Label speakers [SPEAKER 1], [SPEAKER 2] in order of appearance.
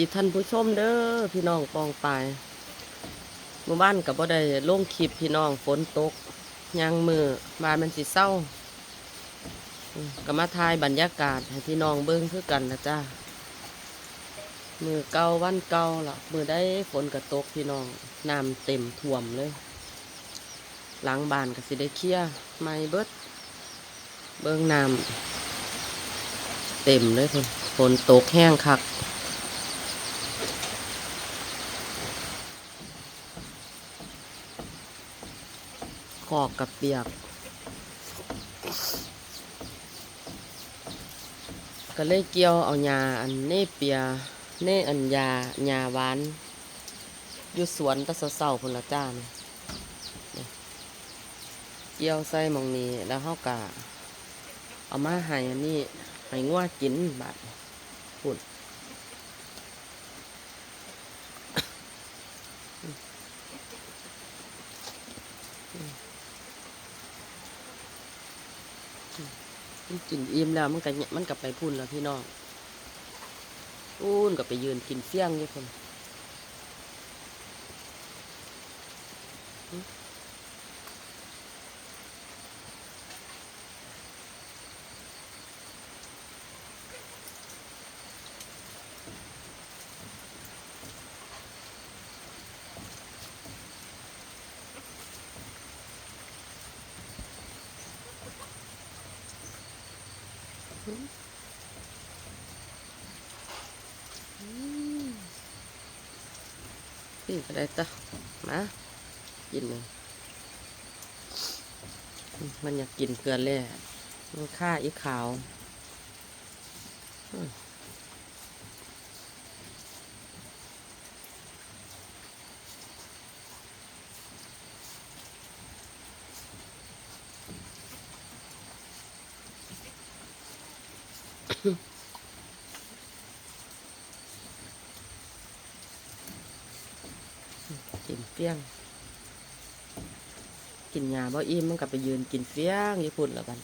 [SPEAKER 1] ดีท่านผู้ชมเด้อพี่น้องปองปายหมู่บ้านกับบ่ได้ลงคลิปพี่น้องฝนตกยางมือบานมันสิเศร้าก็มาทายบรรยากาศให้พี่น้องเบิ่งคือกันนะจ้ามือเก่าวันเก่าล่ะมือได้ฝนกระตกพี่น้องน้ำเต็มท่วมเลย หลังบานก็สิได้เคลียไม่เบิดเบิ่งน้ำเต็มเลยเพิ่นฝนตกแห้งคัก อกกับเปียก ก็เลยเกี่ยวเอายาอันเน่เปียเน่อันยายาหวานอยู่สวนตะเสาๆพุ่นละจ้านี่เกี่ยวใส่มองนี้แล้วเฮากะเอามาให้อันนี้ให้งัวกินบาดพุ่น มันกินอิ่มแล้วมันก็นมันกลับไปพุ่นแล้วพี่น้องพูนก็ไปยืนกินเสี้ยงอยู่คน พี่ก็ได้ต่อมากินเลยมันอยากกินเกลือแร่มันฆ่าอีขาวอืม กินเฟี้ยง กินยาบ่อิ่มมันกลับไปยืนกินเฟี้ยงญี่ปุ่นแล้วกัน